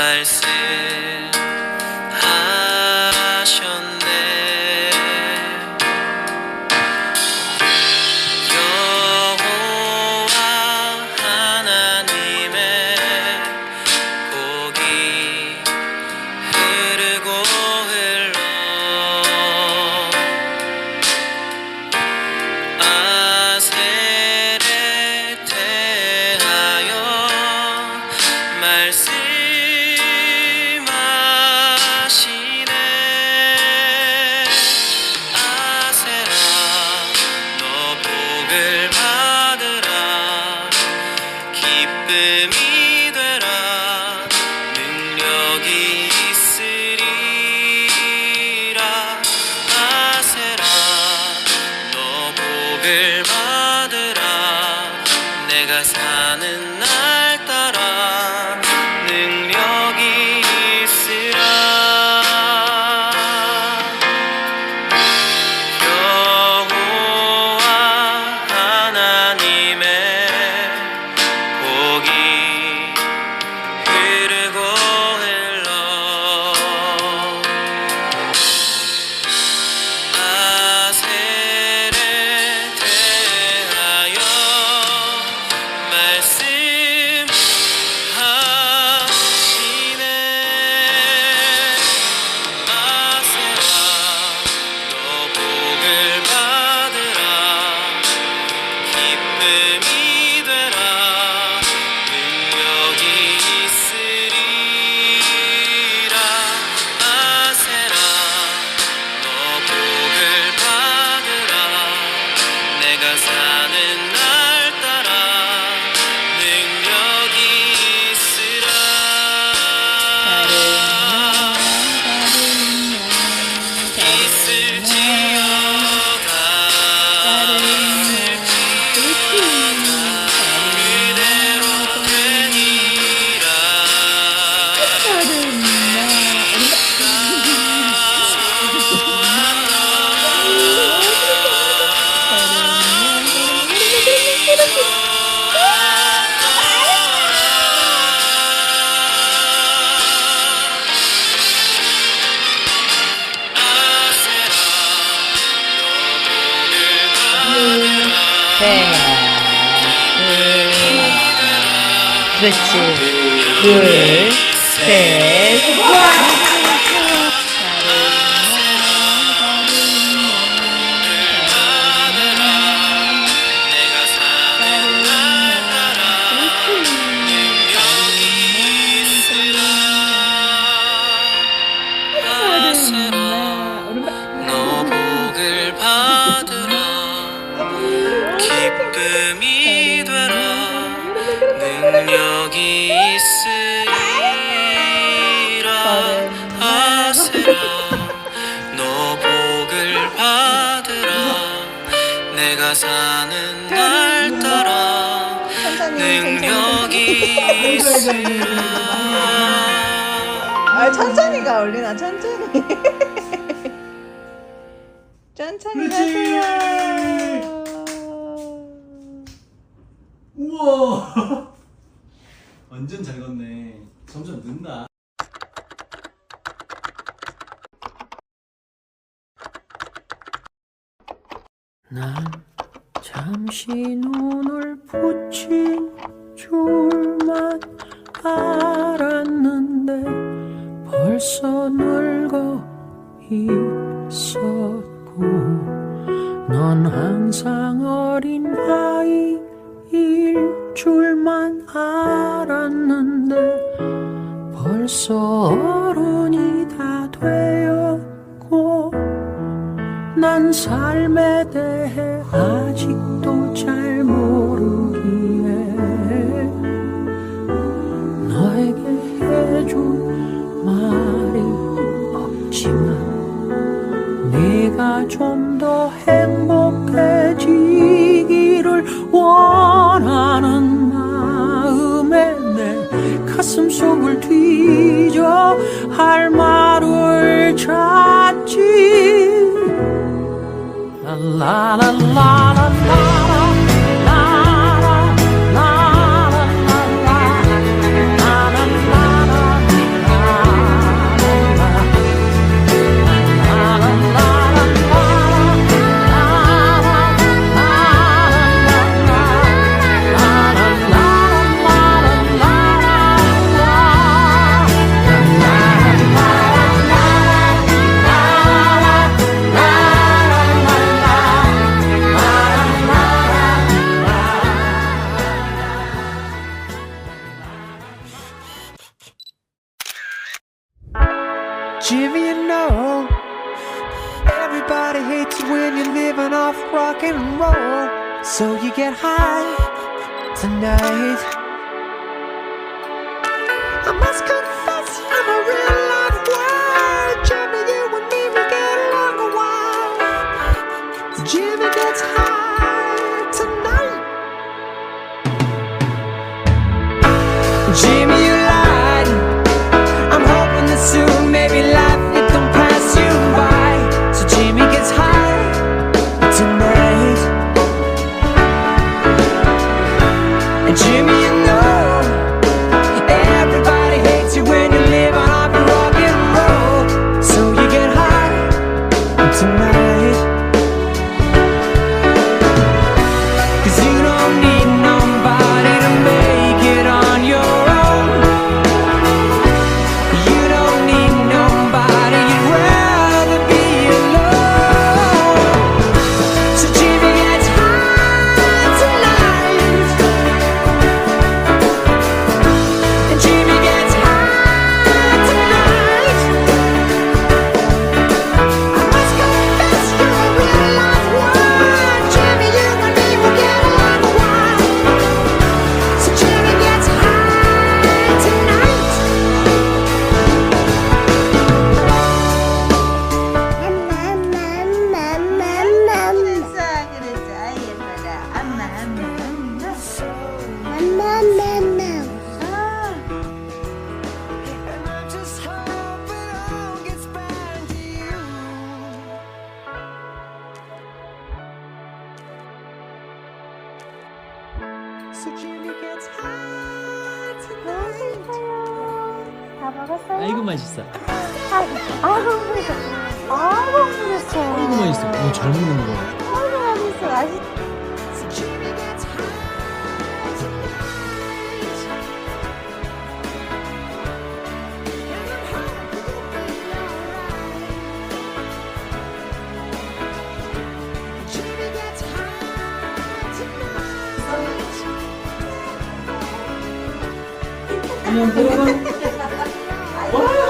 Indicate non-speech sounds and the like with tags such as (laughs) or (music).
말 그렇지. 둘, 셋. 내가 사는 날 따라 능력이 있으라 아세라 너 복을 받으라 기쁨이 능력이 있으리라. 아세라 너 복을 받으라. 내가 사는 날 따라 능력이 있으라. 아 천천히 가 올리나? 천천히. (laughs) 천천히 가세요. 우와 (laughs) 완전 잘 걷네. 점점 는다. 난 잠시 눈을 붙인 줄만 알았는데 벌써 늙어 있었고 넌 항상 벌써 어른이 다 되었고 난 삶에 대해 아직도 잘 모르기에 너에게 해준 말이 없지만 네가 좀 더 행복해지기를 원하는 가슴 속을 뒤져 할 말을 찾지. Jimmy, rock and roll. So you get high tonight. I must confess, I'm a real life wild. Jimmy, you and me, we get along a while. Jimmy gets high tonight. Jimmy, So Jimmy gets high tonight. 다 먹었어요? 아이고 맛있어. 아이고. 아이고 흥분했어. 아이고 맛있어. 오, 잘 먹는 거. 아이고 맛있어. 맛있. Tonight. 안녕 들어가. 와